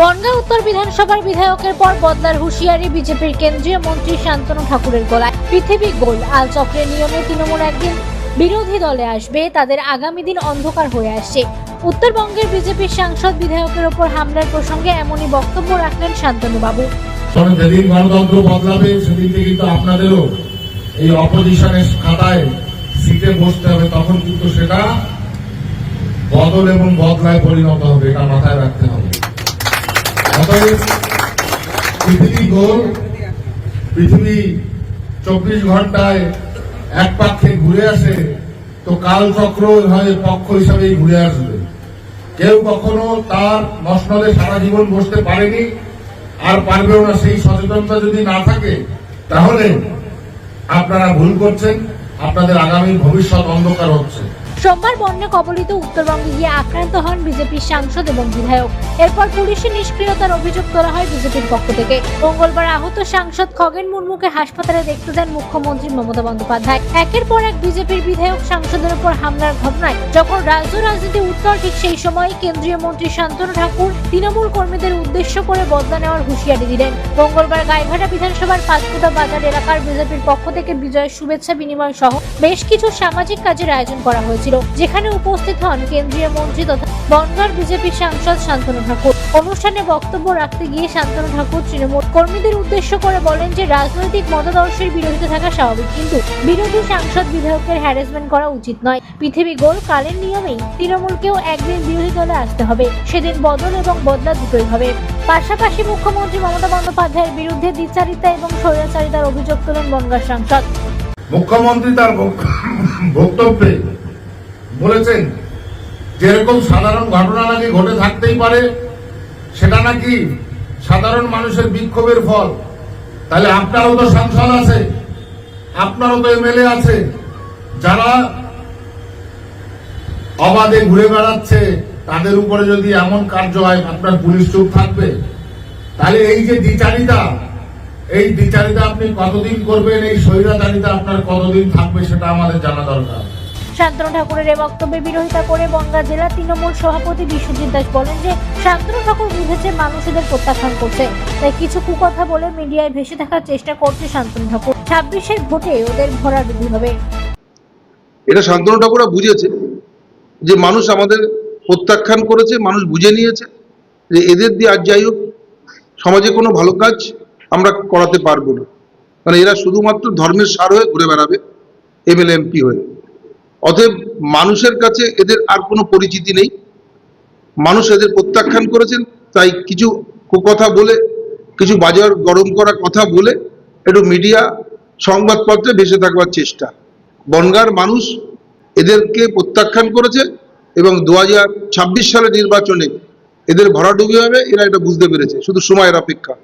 বনগাঁ উত্তর বিধানসভার বিধায়কের পর বদলার হুঁশিয়ারি বিজেপির কেন্দ্রীয় মন্ত্রী শান্তনু ঠাকুরের গলায়। পৃথিবী গোল, আল চক্রের নিয়মে তৃণমূল একদিন বিরোধী দলে আসবে, তাদের আগামী দিন অন্ধকার হয়ে আসছে। উত্তরবঙ্গের বিজেপির সাংসদ বিধায়কের ওপর হামলার প্রসঙ্গে এমনই বক্তব্য রাখলেন শান্তনু বাবু গণতন্ত্র বদলাবে, সেদিন থেকে কিন্তু আপনাদেরও এই অপোজিশনের খাতায় সিটে বসতে হবে, তখন কিন্তু সেটা বদল এবং বদলায় পরিণত হবে, এটা মাথায় রাখতে হবে। পৃথিবী গোল, পৃথিবী চব্বিশ ঘন্টায় এক পাক্ষে ঘুরে আসে, তো কালচক্র হয় পক্ষ হিসাবেই ঘুরে আসবে। কেউ কখনো তার মসনদে সারা জীবন বসতে পারেনি, আর পারবেও না। সেই সচেতনতা যদি না থাকে, তাহলে আপনারা ভুল করছেন, আপনাদের আগামী ভবিষ্যৎ অন্ধকার হচ্ছে। সোমবার বন্যা কবলিত উত্তরবঙ্গে গিয়ে আক্রান্ত হন বিজেপির সাংসদ এবং বিধায়ক। এরপর পুলিশের নিষ্ক্রিয়তার অভিযোগ তোলা হয় বিজেপির পক্ষ থেকে। মঙ্গলবার আহত সাংসদ খগেন মুর্মুকে হাসপাতালে দেখতে যান মুখ্যমন্ত্রী মমতা বন্দ্যোপাধ্যায়। একের পর এক বিজেপির বিধায়ক সাংসদের উপর হামলার ঘটনায় যখন রাজ্য রাজনীতি উত্তর ঠিক সেই সময় কেন্দ্রীয় মন্ত্রী শান্তনু ঠাকুর তৃণমূল কর্মীদের উদ্দেশ্য করে বদলা নেওয়ার হুঁশিয়ারি দিলেন। মঙ্গলবার গাইঘাটা বিধানসভার পাঁচকুটা বাজার এলাকার বিজেপির পক্ষ থেকে বিজয়ের শুভেচ্ছা বিনিময় সহ বেশ কিছু সামাজিক কাজের আয়োজন করা হয়েছিল, যেখানে উপস্থিত হন কেন্দ্রীয় মন্ত্রী তথা বনগাঁর বিজেপি সাংসদ শান্তনু ঠাকুর অনুষ্ঠানে বক্তব্য রাখতে গিয়ে শান্তনু ঠাকুর তৃণমূল কর্মীদের উদ্দেশ্য করে বলেন যে, রাজনৈতিক মতাদর্শের বিরোধিতা থাকা স্বাভাবিক, কিন্তু বিরোধী সাংসদ বিধায়কের হ্যারাসমেন্ট করা উচিত নয়। পৃথিবী গোল কালের নিয়মেই তৃণমূলকেও একদিন বিরোধী দলে আসতে হবে। সেদিন বদল এবং বদলা দুটোই হবে। পাশাপাশি মুখ্যমন্ত্রী মমতা বন্দ্যোপাধ্যায়ের বিরুদ্ধে দ্বিচারিতা এবং স্বৈরাচারিতার অভিযোগ তোলেন বনগাঁ সাংসদ। মুখ্যমন্ত্রী তার বক্তব্যে বলেছেন যেরকম সাধারণ ঘটনা নাকি ঘটে থাকতেই পারে, সেটা নাকি সাধারণ মানুষের বিক্ষোভের ফল? তাহলে আপনারও তো সাংসদ আছে, আপনারও তো এমএলএ আছে, যারা অবাধে ঘুরে বেড়াচ্ছে, তাদের উপরে যদি এমন কার্য হয়, আপনার পুলিশ চুপ থাকবে? তাহলে এই যে দ্বিচারিতা, এই দ্বিচারিতা আপনি কতদিন করবেন, এই স্বৈরাচারিতা আপনার কতদিন থাকবে, সেটা আমাদের জানা দরকার। শান্তনু ঠাকুরের এই বক্তব্যের বিরোধিতা করে বনগাঁ জেলা তৃণমূল সভাপতি বিশ্বজিৎ দাস বলেন যে, শান্তনু ঠাকুর বুঝেছে মানুষ এদের প্রত্যাখ্যান করছে। তাই কিছু কুকথা বলে মিডিয়ায় ভেসে থাকার চেষ্টা করছে শান্তনু ঠাকুর। ছাব্বিশের ভোটে ওদের ভরাডুবি হবে। এটা শান্তনু ঠাকুরা বুঝেছে যে, মানুষ আমাদের প্রত্যাখ্যান করেছে, মানুষ বুঝে নিয়েছে যে, এদের দিয়ে আজ যাই হোক, সমাজে কোনো ভালো কাজ আমরা করাতে পারব না। মানে এরা শুধুমাত্র ধর্মের সার হয়ে ঘুরে বেড়াবে, এমএলএ, এমপি হয়ে। অতএব মানুষের কাছে এদের আর কোনো পরিচিতি নেই। মানুষ এদের প্রত্যাখ্যান করেছেন, তাই কিছু কথা বলে, কিছু বাজার গরম করা কথা বলে একটু মিডিয়া সংবাদপত্রে ভেসে থাকবার চেষ্টা। বনগার মানুষ এদেরকে প্রত্যাখ্যান করেছে এবং দু হাজার ছাব্বিশ সালের নির্বাচনে এদের ভরাডুবি হবে, এরা এটা বুঝতে পেরেছে। শুধু সময়ের অপেক্ষা।